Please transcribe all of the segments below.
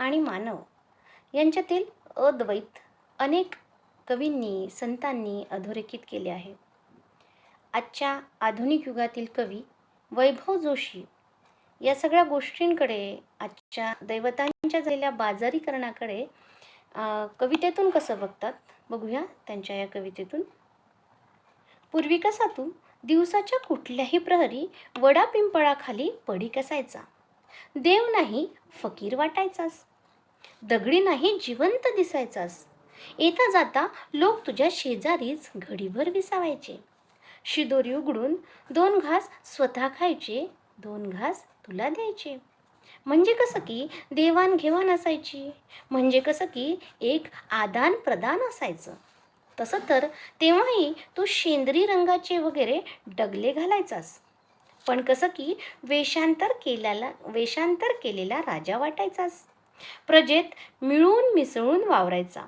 आणि मानव यांच्यातील अद्वैत अनेक कवींनी संतांनी अधोरेखित केले आहे. आजच्या आधुनिक युगातील कवी वैभव जोशी या सगळ्या गोष्टींकडे आजच्या दैवतांच्या झालेल्या बाजारीकरणाकडे कवितेतून कसं बघतात? बघूया त्यांच्या या कवितेतून. पूर्वी कसा तू? दिवसाच्या कुठल्याही प्रहरी वडा पिंपळाखाली पडी कसायचा? देव नाही फकीर वाटायचास. दगडी नाही जिवंत दिसायचास. येता जाता लोक तुझ्या शेजारीच घडीभर विसावायचे. शिदोरी उघडून दोन घास स्वतः खायचे दोन घास तुला द्यायचे. म्हणजे कसं की देवाणघेवाण असायची? म्हणजे कसं की एक आदान प्रदान असायचं. तसं तर तेव्हाही तू शेंदरी रंगाचे वगैरे डगले घालायचास. पण कसं की वेषांतर केलेला वेषांतर केलेला राजा वाटायचास. प्रजेत मिळून मिसळून वावरायचा.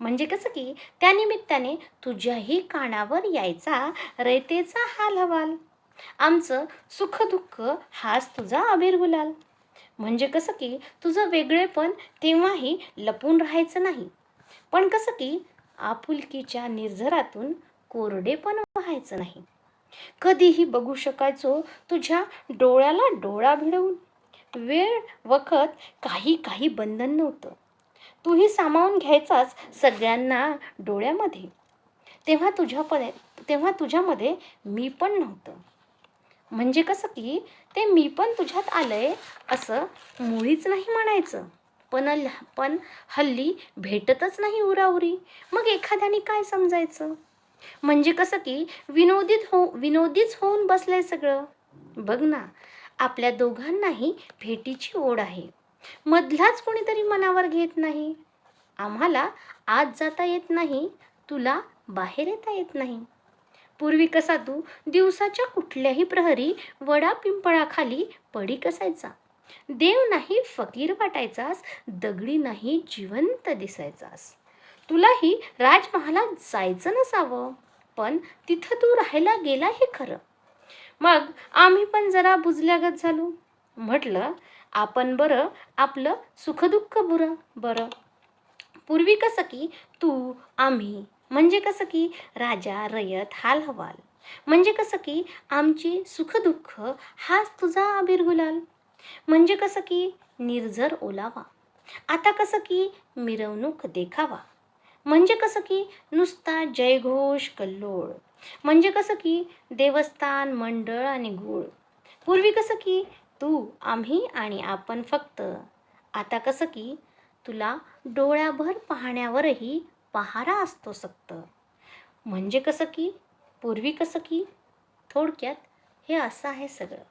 म्हणजे कसं की त्यानिमित्ताने तुझ्याही कानावर यायचा रयतेचा हाल हवाल. आमचं सुखदुःख हाच तुझा अबीर गुलाल म्हणजे कसं की तुझं वेगळेपण तेव्हाही लपून राहायचं नाही. पण कसं की आपुलकीच्या निर्झरातून कोरडेपण व्हायचं नाही. कधीही बघू शकायचो तुझ्या डोळ्याला डोळा भिडवून. वेळ वखत काही काही बंधन नव्हतं. तूही सामावून घ्यायचाच सगळ्यांना डोळ्यामध्ये. तेव्हा तुझ्यापणे तेव्हा तुझ्यामध्ये मी पण नव्हतं. म्हणजे कसं की ते मी पण तुझ्यात आलंय असं मुळीच नाही म्हणायचं. पण पण हल्ली भेटतच नाही उराउरी. मग एखाद्याने काय समजायचं? म्हणजे कसं की विनोदीत हो विनोदीच होऊन बसलंय सगळं. बघ ना आपल्या दोघांनाही भेटीची ओढ आहे. मधलाच कोणीतरी मनावर घेत नाही. आम्हाला आत जाता येत नाही तुला बाहेर येता येत नाही. पूर्वी कसा तू दिवसाच्या कुठल्याही प्रहरी वडा पिंपळाखाली पडी कसायचा? देव नाही फकीर वाटायचास दगडी नाही जिवंत दिसायचास. तुलाही राजमहालात जायचं नसावं पण तिथं तू राहायला गेला हे खरं. मग आम्ही पण जरा बुजल्यागत झालो. म्हटलं आपण बरं आपलं सुखदुःख बुरं बरं. पूर्वी कसं की तू आम्ही म्हणजे कसं की राजा रयत हाल हवाल. म्हणजे कसं की आमची सुखदुःख हाच तुझा अबीर गुलाल. म्हणजे कसं की निर्झर ओलावा. आता कसं की मिरवणूक देखावा. म्हणजे कसं की नुसता जयघोष कल्लोळ. म्हणजे कसं की देवस्थान मंडळ आणि गुळ. पूर्वी कसं की तू आम्ही आणि आपण फक्त. आता कसं की तुला डोळ्याभर पाहण्यावरही पहारा असतो सक्त. म्हणजे कसं की पूर्वी कसं की थोडक्यात हे असं आहे सगळं.